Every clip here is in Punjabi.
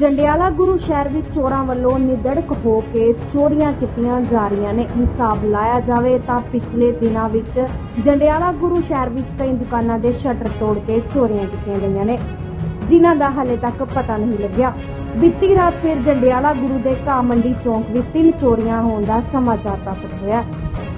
ਜੰਡਿਆਲਾ ਗੁਰੂ ਸ਼ਹਿਰ ਵਿੱਚ ਚੋਰਾਂ ਵੱਲੋਂ ਨਿਦੜਕ ਹੋ ਕੇ ਚੋਰੀਆਂ ਕੀਤੀਆਂ ਜਾ ਰਹੀਆਂ ਨੇ। ਹਿਸਾਬ ਲਾਇਆ ਜਾਵੇ ਤਾਂ ਪਿਛਲੇ ਦਿਨਾਂ ਵਿੱਚ ਜੰਡਿਆਲਾ ਗੁਰੂ ਸ਼ਹਿਰ ਵਿੱਚ ਕਈ ਦੁਕਾਨਾਂ ਦੇ ਸ਼ਟਰ ਤੋੜ ਕੇ ਚੋਰੀਆਂ ਕੀਤੀਆਂ ਗਈਆਂ ਨੇ। ਜਿਨ੍ਹਾਂ ਦਾ ਹਾਲੇ ਤੱਕ ਪਤਾ ਨਹੀਂ ਲੱਗਿਆ। ਬੀਤੀ ਰਾਤ ਫਿਰ ਜੰਡਿਆਲਾ ਗੁਰੂ ਦੇ ਘਾਹ ਮੰਡੀ ਚੌਂਕ ਵਿੱਚ ਤਿੰਨ ਚੋਰੀਆਂ ਹੋਣ ਦਾ ਸਮਾਚਾਰ ਪ੍ਰਾਪਤ ਹੋਇਆ।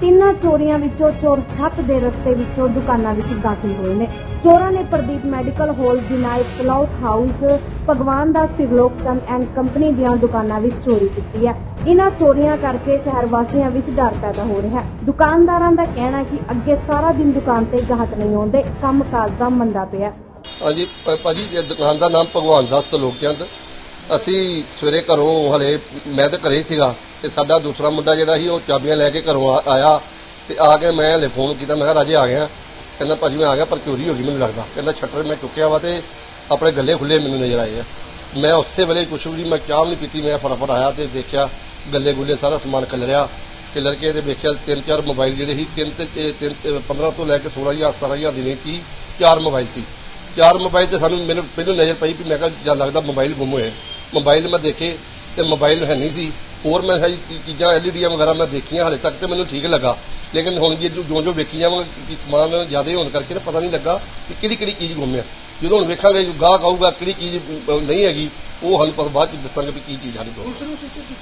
ਤਿੰਨਾਂ ਚੋਰੀਆਂ ਵਿੱਚੋਂ ਚੋਰ ਛੱਤ ਦੇ ਰਸਤੇ ਵਿੱਚੋਂ ਦੁਕਾਨਾਂ ਵਿੱਚ ਦਾਖਲ ਹੋਏ ਨੇ। ਚੋਰਾਂ ਨੇ Pradeep medical hall, Vinayak cloth house, ਭਗਵਾਨ ਦਾ ਸਿਰਲੋਕ ਚੰਦ ਐਂਡ ਕੰਪਨੀ ਦੀਆਂ ਦੁਕਾਨਾਂ ਵਿੱਚ ਚੋਰੀ ਕੀਤੀ ਹੈ। ਇਹਨਾਂ ਚੋਰੀਆਂ ਕਰਕੇ ਸ਼ਹਿਰ ਵਾਸੀਆਂ ਵਿੱਚ ਡਰ ਪੈਦਾ ਹੋ ਰਿਹਾ ਹੈ। ਦੁਕਾਨਦਾਰਾਂ ਦਾ ਕਹਿਣਾ ਹੈ ਕਿ ਅੱਗੇ ਸਾਰਾ ਦਿਨ ਦੁਕਾਨ ਤੇ ਗਾਹਕ ਨਹੀਂ ਆਉਂਦੇ। ਕੰਮਕਾਜ ਦਾ ਮੰਦਾ ਪਿਆ ਹਾਂਜੀ, ਭ- ਭਾਜੀ, ਇਹ ਦੁਕਾਨ ਦਾ ਨਾਮ ਭਗਵਾਨ ਦਾਸ ਤਲੋਕ ਚੰਦ। ਅਸੀਂ ਸਵੇਰੇ ਘਰੋਂ ਹਲੇ ਮੈਂ ਤਾਂ ਘਰੇ ਸੀਗਾ। ਤੇ ਸਾਡਾ ਦੂਸਰਾ ਮੁੰਡਾ ਜਿਹੜਾ ਸੀ, ਉਹ ਚਾਬੀਆਂ ਲੈ ਕੇ ਘਰੋਂ ਆਇਆ ਤੇ ਆ ਕੇ ਮੈਂ ਹਲੇ ਫੋਨ ਕੀਤਾ, ਮੈਂ ਕਿਹਾ, ਰਾਜੇ ਆ ਗਿਆ। ਕਹਿੰਦਾ, ਭਾਜੀ, ਮੈਂ ਆ ਗਿਆ, ਪਰ ਚੋਰੀ ਹੋ ਗਈ ਮੈਨੂੰ ਲੱਗਦਾ। ਕਹਿੰਦਾ ਸ਼ਟਰ ਮੈਂ ਚੁੱਕਿਆ ਵਾ ਤੇ ਆਪਣੇ ਗੱਲੇ ਖੁੱਲੇ ਮੈਨੂੰ ਨਜ਼ਰ ਆਏ ਆ। ਮੈਂ ਉਸੇ ਵੇਲੇ ਕੁਛ ਵੀ ਮੈਂ ਚਾਹ ਵੀ ਨਹੀਂ ਪੀਤੀ, ਮੈਂ ਫਟਾਫਟ ਆਇਆ ਤੇ ਦੇਖਿਆ, ਗੱਲੇ ਗੁੱਲੇ ਸਾਰਾ ਸਮਾਨ ਖਿਲਰਿਆ ਖਿਲਰ ਕੇ ਤੇ ਵੇਖਿਆ ਤਿੰਨ ਚਾਰ ਮੋਬਾਈਲ ਜਿਹੜੇ ਸੀ, ਤਿੰਨ ਤੇ 15 ਤੋਂ ਲੈ ਕੇ 16000 17000 ਦੀ ਨੇ ਕੀ ਚਾਰ ਮੋਬਾਈਲ ਸੀ। ਚਾਰ ਮੋਬਾਈਲ ਤੇ ਸਾਨੂੰ ਮੈਨੂੰ ਪਹਿਲਾਂ ਨਜ਼ਰ ਪਈ ਵੀ ਮੈਂ ਕਿਹਾ, ਜਾਂ ਲੱਗਦਾ ਮੋਬਾਈਲ ਗੁੰਮ ਹੋਏ। ਮੋਬਾਈਲ ਮੈਂ ਦੇਖੇ ਤੇ ਮੋਬਾਈਲ ਹੈ ਨਹੀਂ ਸੀ। ਹੋਰ ਮੈਂ ਸਾਰੀ ਚੀਜ਼ਾਂ ਐਲਈਡੀਆਂ ਵਗੈਰਾ ਮੈਂ ਦੇਖੀਆਂ ਹਾਲੇ ਤੱਕ ਤੇ ਮੈਨੂੰ ਠੀਕ ਲੱਗਾ। ਲੇਕਿਨ ਹੁਣ ਜੇ ਜੋ ਜੋ ਵੇਖੀ ਜਾਵਾਂ ਕਿ ਸਮਾਨ ਜ਼ਿਆਦਾ ਹੋਣ ਕਰਕੇ ਨਾ ਪਤਾ ਨਹੀਂ ਲੱਗਾ ਕਿ ਕਿਹੜੀ ਕਿਹੜੀ ਚੀਜ਼ ਗੁੰਮ ਆ ਜਦੋਂ ਹੁਣ ਵੇਖਾਂਗੇ ਜੋ ਗਾਹਕ ਆਊਗਾ ਕਿਹੜੀ ਚੀਜ਼ ਨਹੀਂ ਹੈਗੀ ਉਹ ਸਾਨੂੰ ਪਤਾ ਬਾਅਦ ਚ ਦੱਸਾਂਗੇ ਵੀ ਕੀ ਚੀਜ਼ ਆ।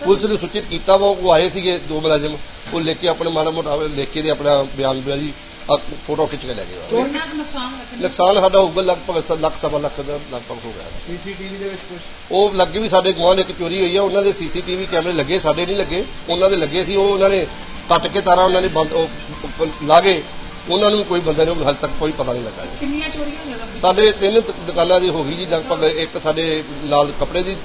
ਪੁਲਿਸ ਨੂੰ ਸੂਚਿਤ ਕੀਤਾ ਵਾ ਉਹ ਆਏ ਸੀਗੇ ਦੋ ਮੁਲਾਜ਼ਮ। ਉਹ ਲੈ ਕੇ ਆਪਣੇ ਮਾੜਾ ਮੋਟਾ ਲਿਖ ਕੇ ਆਪਣਾ ਬਿਆਨ ਬਿਆ ਜੀ ਆਹ ਫੋਟੋ ਖਿੱਚ ਕੇ ਲੈ ਗਏ ਨੁਕਸਾਨ ਸਾਡਾ ਹੋਊਗਾ ਲਗਭਗ ਲੱਖ ਸਵਾ ਲੱਖ ਦਾ ਲਗਭਗ ਹੋ ਗਿਆ। ਸੀਸੀਟੀਵੀ ਦੇ ਵਿੱਚ ਕੁਝ ਉਹ ਲੱਗੇ ਵੀ ਸਾਡੇ ਗੁਆਂਢ ਇੱਕ ਚੋਰੀ ਹੋਈ ਆ ਉਹਨਾਂ ਦੇ ਸੀਸੀਟੀਵੀ ਕੈਮਰੇ ਲੱਗੇ ਸਾਡੇ ਨਹੀਂ ਲੱਗੇ। ਉਹਨਾਂ ਦੇ ਲੱਗੇ ਸੀ ਉਹ ਉਹਨਾਂ ਨੇ ਕੱਟ ਕੇ ਤਾਰਾਂ ਉਹਨਾਂ ਨੇ ਬੰਦ ਉਹ ਪ- ਲਾ ਗਏ। ਉਹਨਾਂ ਨੂੰ ਕੋਈ ਬੰਦੇ ਨੂੰ ਹਾਲੇ ਤੱਕ ਕੋਈ ਪਤਾ ਨਹੀਂ ਲੱਗਾ ਜੀ। ਕਿੰਨੀਆਂ ਚੋਰੀਆਂ ਹੋਈਆਂ ਲੰਬੀ ਸਾਡੇ ਤਿੰਨ ਦੁ- ਦੁਕਾਨਾਂ ਦੀ ਹੋ ਗਈ ਜੀ ਲਗਭਗ ਇੱਕ ਸਾਡੇ ਨਾਲ ਕੱਪੜੇ ਦੀ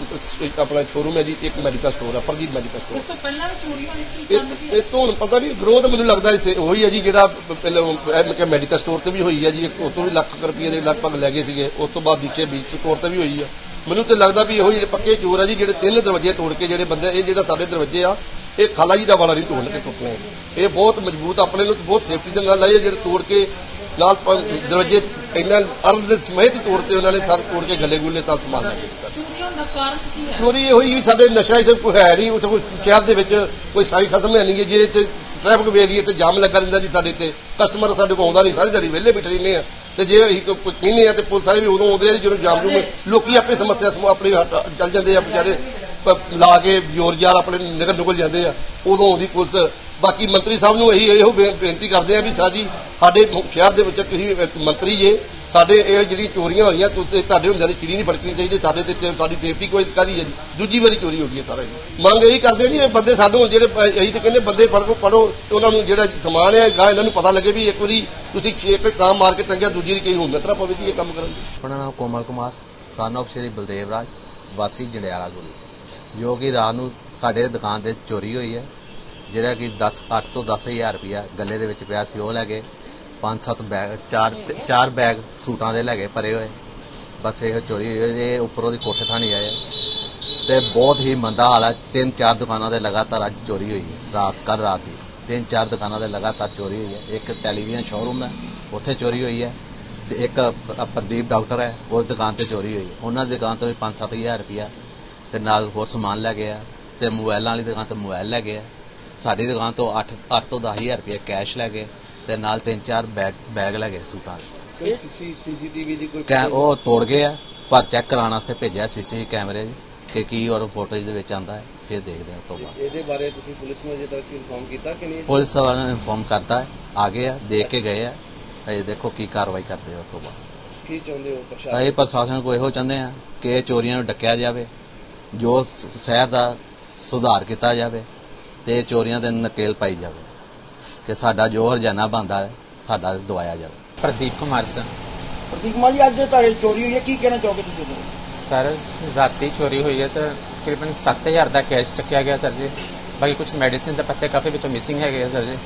ਆਪਣਾ ਸ਼ੋਰੂਮ ਹੈ ਜੀ ਇੱਕ ਮੈਡੀਕਲ ਸਟੋਰ ਹੈ ਪ੍ਰਦੀਪ ਮੈਡੀਕਲ ਸਟੋਰ ਉਸ ਤੋਂ ਪਹਿਲਾਂ ਵੀ ਚੋਰੀਆਂ ਹੋਈਆਂ ਕੀ ਇਹ ਤੋਂ ਹੁਣ ਪਤਾ ਨਹੀਂ ਗਰੋਥ ਮੈਨੂੰ ਲੱਗਦਾ ਇਸੇ ਉਹੀ ਹੈ ਜੀ ਜਿਹੜਾ ਪ- ਪਹਿਲਾਂ ਕਿ ਮੈਡੀਕਲ ਸਟੋਰ ਤੇ ਵੀ ਹੋਈ ਹੈ ਜੀ ਉਹ ਤੋਂ ਵੀ ਲੱਖ ਕੁ ਰੁਪਏ ਦੇ ਲਗਭਗ ਲੈ ਗਏ ਸੀਗੇ ਉਸ ਤੋਂ ਬਾਅਦ ਦੀਚੇ ਬੀਚ ਸਟੋਰ ਤੇ ਵੀ ਹੋਈ ਹੈ। ਮੈਨੂੰ ਤੇ ਲੱਗਦਾ ਵੀ ਇਹੋ ਜਿਹੇ ਪੱਕੇ ਚੋਰ ਆ ਜੀ ਜਿਹੜੇ ਤਿੰਨ ਦਰਵਾਜ਼ੇ ਤੋੜ ਕੇ ਜਿਹੜੇ ਬੰਦੇ ਇਹ ਜਿਹੜਾ ਸਾਡੇ ਦਰਵਾਜ਼ੇ ਆ ਇਹ ਖਾਲਾ ਜੀ ਦਾ ਵਾਲਾ ਨਹੀਂ ਤੋੜ ਕੇ ਟੁੱਟਨੇ ਇਹ ਬਹੁਤ ਮਜ਼ਬੂਤ ਆਪਣੇ ਨੂੰ ਬਹੁਤ ਸੇਫਟੀ ਦੇ ਨਾਲ ਲਾਏ ਜਿਹੜੇ ਤੋੜ ਕੇ ਪ- ਦਰਵਾਜ਼ੇ ਇੰਨਾ ਅਰਧ ਸਮੇਤ ਹੀ ਤੋੜਤੇ ਉਹਨਾਂ ਨੇ ਸਾਰੇ ਤੋੜ ਕੇ ਗੱਲੇ ਗੁੱਲੇ ਤਾਂ ਸਮਾਨ ਲੈ ਕੇ ਦਿੱਤਾ ਚੋਰੀ ਇਹੋ ਹੀ ਵੀ ਸਾਡੇ ਨਸ਼ਾ ਇੱਥੇ ਕੋਈ ਹੈ ਨਹੀਂ ਉੱਥੇ ਕੋਈ ਸ਼ਹਿਰ ਦੇ ਵਿੱਚ ਕੋਈ ਸਾਈ ਖਤਮ ਹੈ ਨਹੀਂ ਗੀ, ਜਿਹਦੇ ਤੇ ਟ੍ਰੈਫਿਕ ਵੇਰੀਏ ਤੇ ਜਾਮ ਲੱਗਾ ਰਹਿੰਦਾ ਜੀ ਸਾਡੇ ਤੇ। ਕਸਟਮਰ ਸਾਡੇ ਕੋਲ ਆਉਂਦਾ ਨਹੀਂ ਸਾਰੀ ਦਿਹਾੜੀ ਵਿਹਲੇ ਬੈਠੇ ਰਹਿੰਦੇ ਆ। ਤੇ ਜੇ ਅਸੀਂ ਕੋਈ ਕਹਿੰਦੇ ਆ ਤੇ ਪੁਲਿਸ ਵਾਲੇ ਵੀ ਉਦੋਂ ਆਉਂਦੇ ਆ ਜਦੋਂ ਜਾਮ ਜੂਮ ਲੋਕੀ ਆਪੇ ਸਮੱਸਿਆ ਸਮੂਹ ਆਪਣੀ ਹਟ- ਚੱਲ ਜਾਂਦੇ ਆ ਵਿਚਾਰੇ। ਲਾ ਕੇ ਜ਼ੋਰ ਜ਼ਾਰ ਆਪਣੇ ਨਿਕਲ ਨਿਕਲ ਜਾਂਦੇ ਆ। ਉਦੋਂ ਆਉਂਦੀ ਪੁਲਿਸ। ਬਾਕੀ ਮੰਤਰੀ ਸਾਹਿਬ ਨੂੰ ਇਹੀ ਇਹੋ ਬੇਨਤੀ ਕਰਦੇ ਆ ਵੀ ਸਾਜੀ ਸਾਡੇ ਸ਼ਹਿਰ ਦੇ ਵਿੱਚ ਤੁਸੀਂ ਮੰਤਰੀ ਜੇ, ਸਾਡੇ ਇਹ ਜਿਹੜੀ ਚੋਰੀਆਂ ਹੋਈਆਂ, ਤੁਸੀਂ ਤੁਹਾਡੇ ਹੁੰਦਿਆਂ ਦੀ ਚਿੜੀ ਨਹੀਂ ਫੜਕਣੀ ਚਾਹੀਦੀ, ਸਾਡੇ ਤੇ ਸਾਡੀ ਸੇਫਟੀ ਕੋਈ ਕਾਦੀ ਹੈ ਦੂਜੀ ਵਾਰੀ ਚੋਰੀ ਹੋ ਗਈ ਸਾਰਾ ਮੰਗ ਇਹੀ ਕਰਦੇ ਜੀ ਬੰਦੇ ਸਾਨੂੰ ਜਿਹੜੇ ਇਹੀ ਤੇ ਕਹਿੰਦੇ ਬੰਦੇ ਫੜੋ ਪੜੋ ਉਹਨਾਂ ਨੂੰ ਜਿਹੜਾ ਸਮਾਨ ਹੈ ਗਾ ਇਹਨਾਂ ਨੂੰ ਪਤਾ ਲੱਗੇ ਵੀ ਇੱਕ ਵਾਰੀ ਤੁਸੀਂ ਇੱਕ ਕੰਮ ਮਾਰ ਕੇ ਟੰਗਿਆ, ਦੂਜੀ ਵਾਰੀ ਕਈ ਹੁਣ ਮਿੱਤਰਾ ਪਵੇ ਜੀ ਇਹ ਕੰਮ ਕਰਨ ਦੀ। ਆਪਣਾ ਨਾਮ ਕੋਮਲ ਕੁਮਾਰ ਸਨ ਆਫ ਸ਼੍ਰੀ ਬਲਦੇਵ ਰਾਜ, ਵਾਸੀ ਜੰਡਿਆਲਾ ਗੁਰੂ। ਜੋ ਕਿ ਰਾਤ ਨੂੰ ਸਾਡੇ ਦੁਕਾਨ ਤੇ ਚੋਰੀ ਹੋਈ ਹੈ। ਜਿਹੜਾ ਕਿ 10 8 ਤੋਂ 10000 ਰੁਪਇਆ ਗੱਲੇ ਦੇ ਵਿੱਚ ਪਿਆ ਸੀ, ਉਹ ਲੈ ਗਏ ਪੰਜ, ਸੱਤ ਬੈਗ, ਚਾਰ ਚਾਰ ਬੈਗ ਸੂਟਾਂ ਦੇ ਲੈ ਗਏ ਭਰੇ ਹੋਏ। ਬਸ ਇਹ ਚੋਰੀ ਹੋਈ ਹੈ, ਇਹ ਉੱਪਰੋਂ ਦੀ ਕੋਠੇ ਥਾਣੀ ਆਏ ਤੇ ਬਹੁਤ ਹੀ ਮੰਦਾ ਹਾਲ ਹੈ। ਤਿੰਨ ਚਾਰ ਦੁਕਾਨਾਂ ਦੇ ਲਗਾਤਾਰ ਅੱਜ ਚੋਰੀ ਹੋਈ ਹੈ। ਰਾਤ ਕੱਲ ਰਾਤ ਦੀ ਤਿੰਨ ਚਾਰ ਦੁਕਾਨਾਂ ਦੇ ਲਗਾਤਾਰ ਚੋਰੀ ਹੋਈ ਹੈ। ਇੱਕ ਟੈਲੀਵਿਜ਼ਨ ਸ਼ੋਰੂਮ ਹੈ, ਉੱਥੇ ਚੋਰੀ ਹੋਈ ਹੈ ਤੇ ਇੱਕ ਪ੍ਰਦੀਪ ਡਾਕਟਰ ਹੈ, ਉਸ ਦੁਕਾਨ ਤੇ ਚੋਰੀ ਹੋਈ ਉਹਨਾਂ ਦੀ ਦੁਕਾਨ ਤੋਂ ਵੀ 5-7000 ਰੁਪਇਆ ਤੇ ਨਾਲ ਹੋਰ ਸਮਾਨ ਲੈ ਗਿਆ ਤੇ ਮੋਬਾਈਲਾਂ ਵਾਲੀ ਦੁਕਾਨ ਤੋਂ ਮੋਬਾਈਲ ਲੈ ਗਿਆ। ਸਾਡੀ ਦੁਕਾਨ ਤੋਂ 8 8 ਤੋਂ 10000 ਰੁਪਇਆ ਕੈਸ਼ ਲੈ ਗਏ ਤੇ ਨਾਲ ਤਿੰਨ ਚਾਰ ਬੈਗ ਬੈਗ ਲੈ ਗਏ ਸੂਟਾਂ ਦੇ ਸੀਸੀਟੀਵੀ ਦੀ ਕੋਈ ਉਹ ਤੋੜ ਗਏ ਆ ਪਰ ਚੈੱਕ ਕਰਾਉਣ ਵਾਸਤੇ ਭੇਜਿਆ ਸੀਸੀ ਕੈਮਰੇ ਕਿ ਕੀ ਔਰ ਫੋਟੋਜ਼ ਦੇ ਵਿੱਚ ਆਂਦਾ ਹੈ ਫਿਰ ਦੇਖਦੇ ਹਾਂ ਤੋਂ ਬਾਅਦ। ਇਹਦੇ ਬਾਰੇ ਤੁਸੀਂ ਪੁਲਿਸ ਨੂੰ ਅਜੇ ਤੱਕ ਇਨਫੋਰਮ ਕੀਤਾ ਕਿ ਨਹੀਂ? ਪੁਲਿਸ ਵਾਲਿਆਂ ਨੇ ਇਨਫੋਰਮ ਕਰਤਾ ਹੈ ਆ ਗਏ ਆ ਦੇਖ ਕੇ ਗਏ ਆ ਅਜੇ ਦੇਖੋ ਕੀ ਕਾਰਵਾਈ ਕਰਦੇ ਉਸ ਤੋਂ ਬਾਅਦ। ਕੀ ਚਾਹੁੰਦੇ ਹੋ ਪ੍ਰਸ਼ਾਸਨ? ਅਸੀਂ ਪ੍ਰਸ਼ਾਸਨ ਕੋ ਇਹੋ ਚਾਹੁੰਦੇ ਆ ਕਿ ਇਹ ਚੋਰੀਆਂ ਨੂੰ ਡੱਕਿਆ ਜਾਵੇ ਜੋ ਸ਼ਹਿਰ ਦਾ ਸੁਧਾਰ ਕੀਤਾ ਜਾਵੇ ਤੇ ਚੋਰੀਆਂ ਤੇ ਨਕੇਲ ਪਾਈ ਜਾਵੇ ਕਿ ਸਾਡਾ ਜੋ ਹਰਜਾਨਾ ਬੰਦਾ ਹੈ ਸਾਡਾ ਦਵਾਇਆ ਜਾਵੇ। ਪ੍ਰਦੀਪ ਕੁਮਾਰ ਸਰ। ਪ੍ਰਦੀਪ ਕੁਮਾਰ ਜੀ ਅੱਜ ਤੁਹਾਡੇ ਚੋਰੀ ਹੋਈ ਹੈ ਕੀ ਕਹਿਣਾ ਚਾਹੋਗੇ ਤੁਸੀਂ ਸਰ ਰਾਤੀ ਚੋਰੀ ਹੋਈ ਹੈ ਸਰ। ਤਕਰੀਬਨ 7000 ਦਾ ਕੈਸ਼ ਚੱਕਿਆ ਗਿਆ ਸਰ ਜੀ। ਬਾਕੀ ਕੁਝ ਮੈਡੀਸਿਨ ਦੇ ਪੱਤੇ ਕਾਫੀ ਵਿੱਚੋਂ ਮਿਸਿੰਗ ਹੈਗੇ ਆ ਸਰ ਜੀ।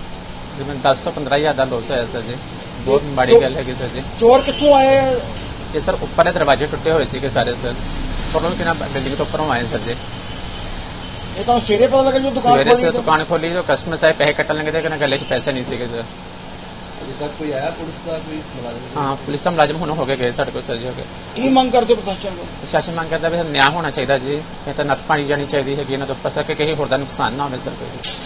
ਤਕਰੀਬਨ 10 ਤੋਂ 15000 ਦਾ ਲੋਸ ਹੋਇਆ ਸਰ ਜੀ। ਬਹੁਤ ਮਾੜੀ ਗੱਲ ਹੈਗੀ ਸਰ ਜੀ। ਚੋਰ ਕਿੱਥੋਂ ਆਏ ਇਹ ਸਰ ਉੱਪਰਲੇ ਦਰਵਾਜ਼ੇ ਟੁੱਟੇ ਹੋਏ ਸੀਗੇ ਸਾਰੇ ਸਰ। ਪ੍ਰੋਬਲਮ ਕਿਨਾ ਬਿਲਡਿੰਗ ਤੋਂ ਉੱਪਰੋਂ ਆਏ ਸਰ ਜੀ। ਇਹ ਤਾਂ ਸਵੇਰੇ ਪਤਾ ਲੱਗਾ ਜੋ ਸਵੇਰੇ ਸੇ ਦੁਕਾਨ ਖੋਲੀ ਜੋ ਕਸਟਮਰ ਸਾਹਿਬ ਪੈਸੇ ਕੱਟਣ ਲੱਗੇ ਤੇ ਕਹਿੰਦੇ ਗੱਲੇ 'ਚ ਪੈਸੇ ਨਹੀਂ ਸੀਗੇ ਸਰ। ਅਜੇ ਤੱਕ ਕੋਈ ਆਇਆ ਪੁਲਿਸ ਦਾ ਕੋਈ ਮੁਲਾਜ਼ਮ? ਹਾਂ ਪੁਲਿਸ ਦਾ ਮੁਲਾਜ਼ਮ ਹੁਣ ਹੋ ਕੇ ਗਏ ਸਾਡੇ ਕੋਲ ਸਰ ਜੀ ਹੋ ਕੇ। ਕੀ ਮੰਗ ਕਰਦੇ ਪ੍ਰਸ਼ਾਸਨ ਕੋਲ ਪ੍ਰਸ਼ਾਸਨ ਮੰਗ ਕਰਦਾ ਵੀ ਨਿਆਂ ਹੋਣਾ ਚਾਹੀਦਾ ਜੀ ਇਹ ਤਾਂ ਨੱਥ ਪਾਣੀ ਜਾਣੀ ਚਾਹੀਦੀ ਹੈਗੀ ਇਹਨਾਂ ਤੋਂ ਸਰ ਕਿ ਕਿਸੇ ਹੋਰ ਦਾ ਨੁਕਸਾਨ ਨਾ ਹੋਵੇ ਸਰ ਕੋਈ।